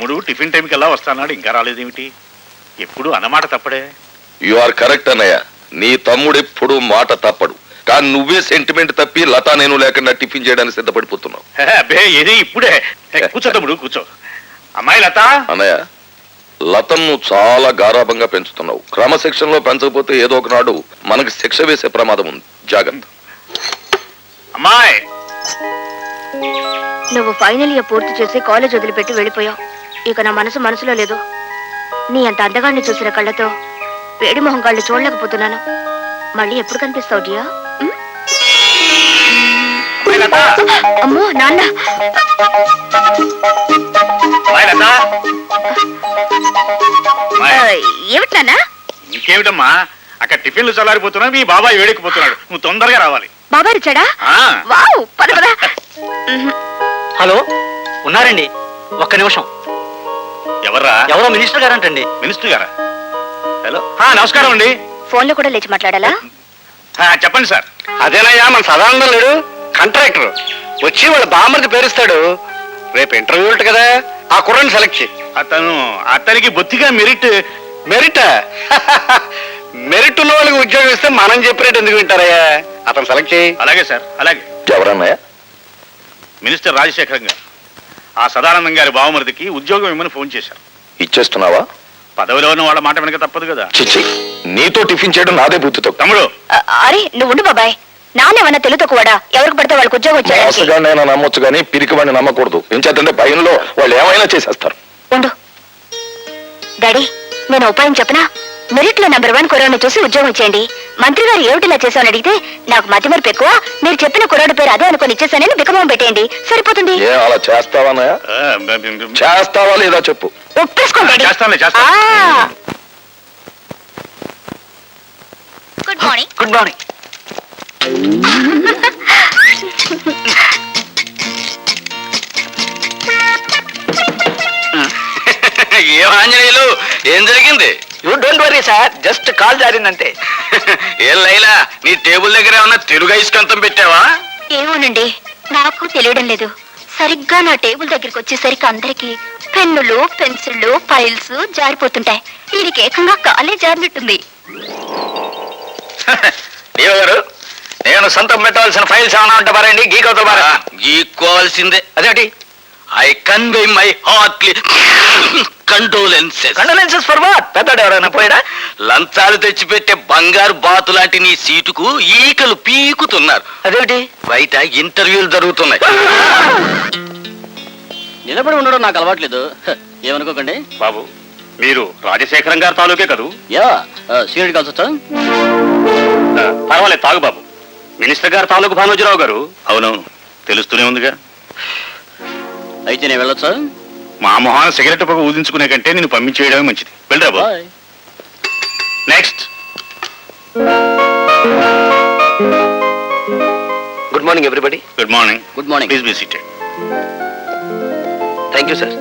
తమ్ముడు టిఫిన్ టైంకి ఎలా వస్తానాడు ఇంకా రాలేదేమిటి? ఎప్పుడు అన్నమాట తప్పడే. యు ఆర్ కరెక్ట్ అన్నయ్య. నీ తమ్ముడు ఎప్పుడు మాట తప్పడు. కానీ నువ్వే సెంటిమెంట్ తప్పి లతా నేను లేకుండా టిఫిన్ చేయడానికి సిద్ధపడిపోతున్నావు. హే, అబ్బే ఏది ఇప్పుడే. కూర్చో తమ్ముడు కూర్చో. అమ్మాయి లత? అన్నయ్య లతను చాలా గారాభంగా పెంచుతున్నావు. క్రమశిక్షణలో పెంచకపోతే ఏదో ఒకనాడు మనకి శిక్ష వేసే ప్రమాదం ఉంది. జాగ్రత్త. అమ్మాయి! నువ్వు ఫైనల్ ఇయర్ పూర్తి చేసి కాలేజ్ వదిలిపెట్టి వెళ్ళిపోయావు. ఇక నా మనసు మనసులో లేదు. నీ అంత అందగాన్ని చూసిన కళ్ళతో వేడి మొహం కళ్ళు చూడలేకపోతున్నాను. మళ్ళీ ఎప్పుడు కనిపిస్తావు డియా అమ్మో నాన్న! ఏమిటి నాన్న? ఇంకేమిటమ్మా? అక్కడ టిఫిన్లు చల్లారిపోతున్నావు మీ బాబాయ్ వేడెక్కిపోతున్నాడు. నువ్వు తొందరగా రావాలి. బాబాయ్ వచ్చాడా? ఆ. వావ్ పద పద. హలో ఉన్నారండి. ఒక్క నిమిషం. ఎవర్రా? ఎవరో మినిస్టర్ గారంటండి. మినిస్టర్ గారా? హలో. నమస్కారం అండి. ఫోన్లో కూడా లేచి మాట్లాడాలా? చెప్పండి సార్. అదేనయ్యా మన సదానందం లేడు కాంట్రాక్టర్. వచ్చి వాళ్ళ బామ్మర్ది పేరుస్తాడు. రేపు ఇంటర్వ్యూ ఉంటుంది కదా ఆ కుర్రని సెలెక్ట్ చేయి. అతను అతనికి బొత్తిగా మెరిట్. మెరిట్? మెరిట్ ఉన్న వాళ్ళకి ఉద్యోగం ఇస్తే మనం చెప్పినట్టు ఎందుకు వింటారయ్యా? అతను సెలెక్ట్ చేయి. అలాగే సార్ అలాగే. ఎవరన్నయ్య? మినిస్టర్ రాజశేఖరం గారు ఆ సదానందం గారి బావమరిదికి ఉద్యోగం ఇమ్మని ఫోన్ చేశారు ఇచ్చేస్తున్నావా? పదవిలో ఉన్న వాళ్ళ మాట వెనక తప్పదు కదా. చిచ్చి నీతో టిఫిన్ చేయడం నాదే బుద్ధితో తమ్ముడు! అరే నువ్వు ఉండు బాబాయ్. నాన్నేమన్నా తెలుతో కూడా ఎవరికి పడితే వాళ్ళకి ఉద్యోగం వచ్చాడు మోసగాడినైనా నమ్మొచ్చు కానీ పిరికివాడిని నమ్మకూడదు. ఎంచేతంటే భయంలో వాళ్ళు ఏమైనా చేసేస్తారు. ఉండు. డాడీ నేను ఉపాయం చెప్పనా? మెరిట్లో నెంబర్ వన్ కుర్రాడిని చూసి ఉద్యోగం ఇచ్చేయండి. మంత్రి గారు ఏమిటిలా చేశామని అడిగితే నాకు మతి మరపు ఎక్కువ. మీరు చెప్పిన కుర్రాడు పేరు అదే అనుకుని ఇచ్చేసానని బికమం పెట్టేయండి. సరిపోతుంది. ఏ అలా చేస్తావా చేస్తావా లేదా చెప్పు. ఒప్పేసుకోండి. డాడీ. చేస్తానులే, చేస్తాను. ఆ. గుడ్ మార్నింగ్ గుడ్ మార్నింగ్ ఏం ఆంజనేయులు ఏం జరిగింది? You don't worry sir just call జారిందంతే. ఏం లైలా? నీ టేబుల్ దగ్గర ఏమన్నా తెలుగు ఐస్కంతం పెట్టావా? ఏమోనండి నాకు తెలియడం లేదు. సరిగ్గా నా టేబుల్ దగ్గరికి వచ్చేసరికి అందరికి పెన్నులు పెన్సిళ్ళు ఫైల్స్ జారిపోతుంటాయి. దీనికి ఏకంగా కాలే జారినట్టుంది. దేవ గారు నేను సొంతం పెట్టవలసిన ఫైల్స్ ఏమైనా ఉంటే పారండి గీకవుతా పారా గీక్కోవాల్సిందే అదేంటి? I convey my heartly condolences condolences for what పెద్దడు ఎవరైనా పోయాడా? లంచాలు తెచ్చిపెట్టే బంగారు బాతు లాంటి నీ సీటుకు ఈకలు పీకుతున్నారు. అదేంటి బయట ఇంటర్వ్యూలు జరుగుతున్నాయి. నిలబడి ఉండడం నాకు అలవాట్లేదు. ఏమనుకోకండి. బాబు మీరు రాజశేఖరం గారి తాలూకే కదూ? యా సీనియర్ కలిసి వచ్చా పర్వాలేదు తాగు బాబు. మినిస్టర్ గారు తాలూకు భానోజీరావు గారు. అవునవును తెలుస్తూనే ఉందిగా. అయితే నేను వెళ్ళొచ్చా? మా మొహాన సిగరెట్ పొగ ఊదించుకునే కంటే నేను పంపించేయడమే మంచిది. వెళ్ళరా బాబు. Bye. Next good morning everybody good morning good morning please be seated thank you sir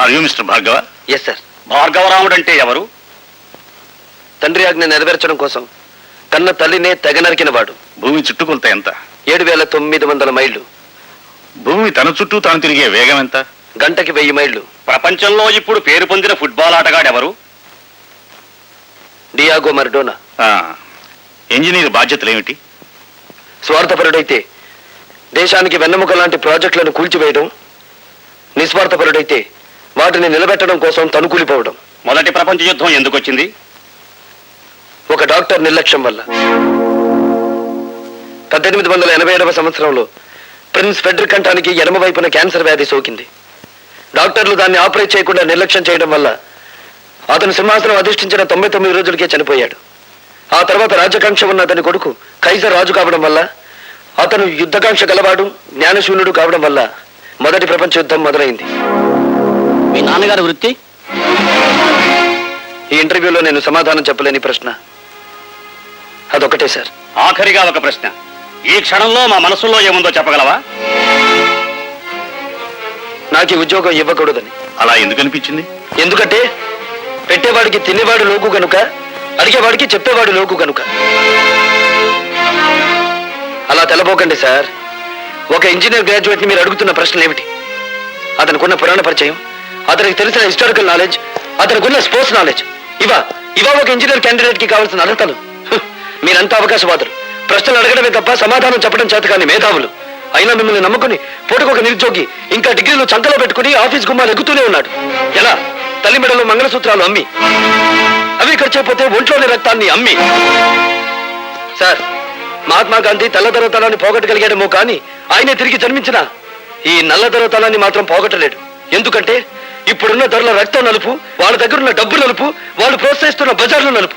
are you mister Bhargava yes sir Bhargavaramudu అంటే ఎవరు? తండ్రి ఆజ్ఞ నెరవేర్చడం కోసం కన్న తల్లినే తెగ నరికిన వాడు. భూమి చుట్టుకొలత ఎంత? ఏడు వేల తొమ్మిది వందల మైళ్ళు. భూమి తన చుట్టూ తాను తిరిగే వేగం ఎంత? గంటకి వెయ్యి మైళ్ళు. ప్రపంచంలో ఇప్పుడు పేరు పొందిన ఫుట్బాల్ ఆటగాడు ఎవరు డియాగో మర్డోనా. ఇంజనీర్ బాధ్యతలు ఏమిటి స్వార్థపరుడైతే దేశానికి వెన్నెముక లాంటి ప్రాజెక్టులను కూల్చివేయడం నిస్వార్థపరుడైతే వాటిని నిలబెట్టడం కోసం తనుకూలిపోవడం. మొదటి ప్రపంచ యుద్ధం ఎందుకు వచ్చింది ఒక డాక్టర్ నిర్లక్ష్యం వల్ల. పద్దెనిమిది వందల ఎనభై ఏడవ సంవత్సరంలో ప్రిన్స్ ఫెడ్రిక్ కంఠానికి ఎడమ వైపున క్యాన్సర్ వ్యాధి సోకింది. డాక్టర్లు దాన్ని ఆపరేట్ చేయకుండా నిర్లక్ష్యం చేయడం వల్ల అతను సింహాసనం అధిష్ఠించిన తొంభై తొమ్మిది రోజులకే చనిపోయాడు. ఆ తర్వాత రాజకాంక్ష ఉన్న అతని కొడుకు కైజర్ రాజు కావడం వల్ల అతను యుద్ధకాంక్ష గలవాడు జ్ఞానశూన్యుడు కావడం వల్ల మొదటి ప్రపంచ యుద్ధం మొదలైంది. మీ నాన్నగారి వృత్తి? ఈ ఇంటర్వ్యూలో నేను సమాధానం చెప్పలేని ప్రశ్న. అదొకటే సార్. ఆఖరిగా ఒక ప్రశ్న. ఈ క్షణంలో మా మనసులో ఏముందో చెప్పగలవా? నాకు ఈ ఉద్యోగం ఇవ్వకూడదని. అలా ఎందుకు అనిపించింది? ఎందుకంటే పెట్టేవాడికి తినేవాడు లోకు గనుక అడిగేవాడికి చెప్పేవాడు లోకు గనుక. అలా తెలబోకండి సార్. ఒక ఇంజనీర్ గ్రాడ్యుయేట్ని మీరు అడుగుతున్న ప్రశ్నలు ఏమిటి? అతనికున్న పురాణ పరిచయం అతనికి తెలిసిన హిస్టారికల్ నాలెడ్జ్ అతనికి ఉన్న స్పోర్ట్స్ నాలెడ్జ్. ఇవా ఇవా ఒక ఇంజనీర్ క్యాండిడేట్కి కావాల్సిన అర్హతలు మీరంతా అవకాశవాదులు. ప్రశ్నలు అడగడమే తప్ప సమాధానం చెప్పడం చేత కానీ మేధావులు. అయినా మిమ్మల్ని నమ్ముకుని పూటకొక నిరుద్యోగి ఇంకా డిగ్రీలు చంకలో పెట్టుకుని ఆఫీస్ గుమ్మాలు ఎక్కుతూనే ఉన్నాడు. ఎలా? తల్లి మెడలో మంగళసూత్రాలు అమ్మి. అవి ఖర్చైపోతే ఒంట్లోని రక్తాన్ని అమ్మి. సార్ మహాత్మా గాంధీ తెల్లదొరతనాన్ని పోగొట్టగలిగాడేమో కానీ ఆయనే తిరిగి జన్మించిన ఈ నల్లదొరతనాన్ని మాత్రం పోగొట్టలేడు. ఎందుకంటే ఇప్పుడున్న ధరల రక్తం నలుపు వాళ్ళ దగ్గరున్న డబ్బు నలుపు వాళ్ళు ప్రోత్సహిస్తున్న బజార్లు నలుపు.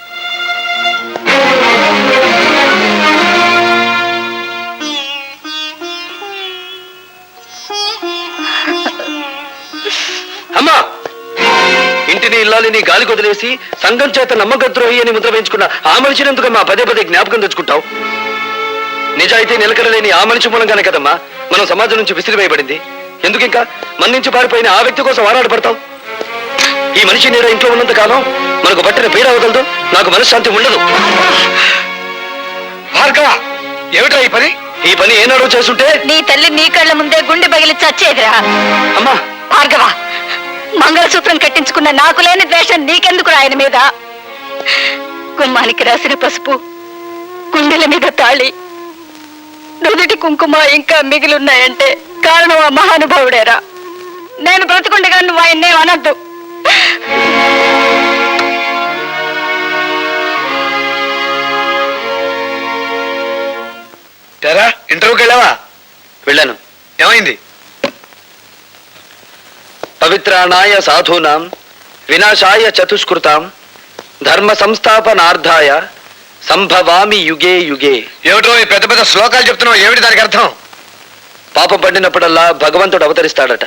ఇల్లాలిని గాలి కొదిలేసి సంఘం చేత నమ్మకద్రోహి అని ముద్ర వేయించుకున్న ఆ మనిషిని ఎందుకు మా పదే పదే జ్ఞాపకం తెచ్చుకుంటావు. నిజాయితీ నిలకడలేని ఆ మనిషి మూలంగానే కదమ్మా మనం సమాజం నుంచి విసిరివేయబడింది. ఎందుకు ఇంకా? మన నుంచి పారిపోయిన ఆ వ్యక్తి కోసం ఆరాటపడతావు? ఈ మనిషి నీడ ఇంట్లో ఉన్నంత కాలం మనకు పట్టిన పీడ అవగలదు నాకు మనశ్శాంతి ఉండదు. భార్గవ ఏమిటా ఈ పని? ఈ పని ఏనాడో చేస్తుంటే నీ తల్లి నీ కళ్ళ ముందే గుండె పగిలి చచ్చేదిరా అమ్మా. భార్గవ మంగళసూత్రం కట్టించుకున్న నాకు లేని ద్వేషం నీకెందుకు ఆయన మీద? గుమ్మానికి రాసిన పసుపు గుండెల మీద తాళి నుదుటి కుంకుమ ఇంకా మిగిలిన్నాయంటే కారణం ఆ మహానుభావుడేరా. నేను బ్రతుకుండగా నువ్వు ఆయన్నే అనద్దు. ఇంటర్వ్యూకి వెళ్ళావా? వెళ్ళాను. ఏమైంది? పవిత్రాణాయ సాధూనాం వినాశాయ చతుష్కృతాం ధర్మ సంస్థాపనార్థాయ సంభవామి యుగే యుగే. ఏమిటో ఈ పెద్ద పెద్ద శ్లోకాలు చెప్తున్నావు ఏమిటి దానికి అర్థం? పాపం పండినప్పుడల్లా భగవంతుడు అవతరిస్తాడట.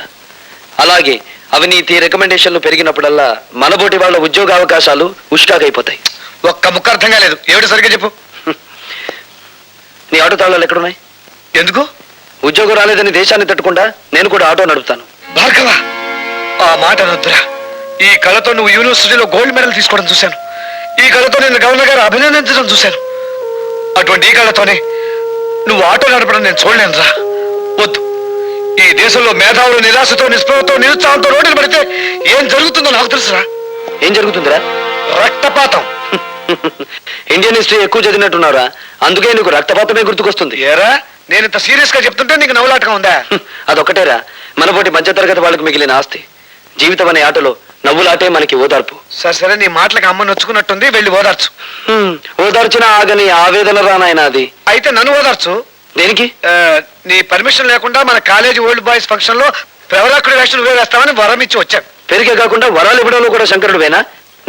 అలాగే అవినీతి రికమెండేషన్లు పెరిగినప్పుడల్లా మనబోటి వాళ్ళ ఉద్యోగావకాశాలు ఉష్కాగైపోతాయి. ఒక్క ముక్క అర్థం కాలేదు ఏమిటి సరిగ్గా చెప్పు? నీ ఆటో తాళాలు ఎక్కడున్నాయి? ఎందుకు? ఉద్యోగం రాలేదని దేశాన్ని తట్టుకుండా నేను కూడా ఆటో నడుపుతాను. భార్గవ! మాట అనొద్దురా. ఈ కళతో నువ్వు యూనివర్సిటీలో గోల్డ్ మెడల్ తీసుకోవడం చూశాను. ఈ కళతో నేను గవర్నర్ గారు అభినందించడం చూశాను. అటువంటి ఈ కళతోనే నువ్వు ఆటో నడపడం నేను చూడలేనురా. వద్దు. ఈ దేశంలో మేధావులు నిరాశతో నిస్పృహతో నిరుత్సాహంతో రోడ్డులు పడితే ఏం జరుగుతుందో నాకు తెలుసురా. ఏం జరుగుతుందిరా? రక్తపాతం. ఇండియన్ హిస్టరీ ఎక్కువ చదివినట్టున్నారా అందుకే నీకు రక్తపాతమే గుర్తుకొస్తుంది. ఏరా? నేను ఇంత సీరియస్గా చెప్తుంటే నీకు నవ్వులాటగా ఉందా? హ్మ్, అదొక్కటేరా. మనపోటి మధ్యతరగతి వాళ్ళకి మిగిలిన ఆస్తి. జీవితం అనే ఆటలో నవ్వులాటే మనకి ఓదార్పు. సరే సరే నీ మాటలకు అమ్మ నొచ్చుకున్నట్టుంది వెళ్ళి ఓదార్చు. ఓదార్చిన ఆగని ఆవేదన రానాయన అది? అయితే నన్ను ఓదార్చు. దేనికి? నీ పర్మిషన్ లేకుండా మన కాలేజీ ఓల్డ్ బాయ్స్ ఫంక్షన్లో ప్రవరాకుడి వేషన్ నువ్వే వేస్తామని వరం ఇచ్చి వచ్చాను. పెరిగే కాకుండా వరాలు ఇవ్వడంలో కూడా శంకరుడు వేనా?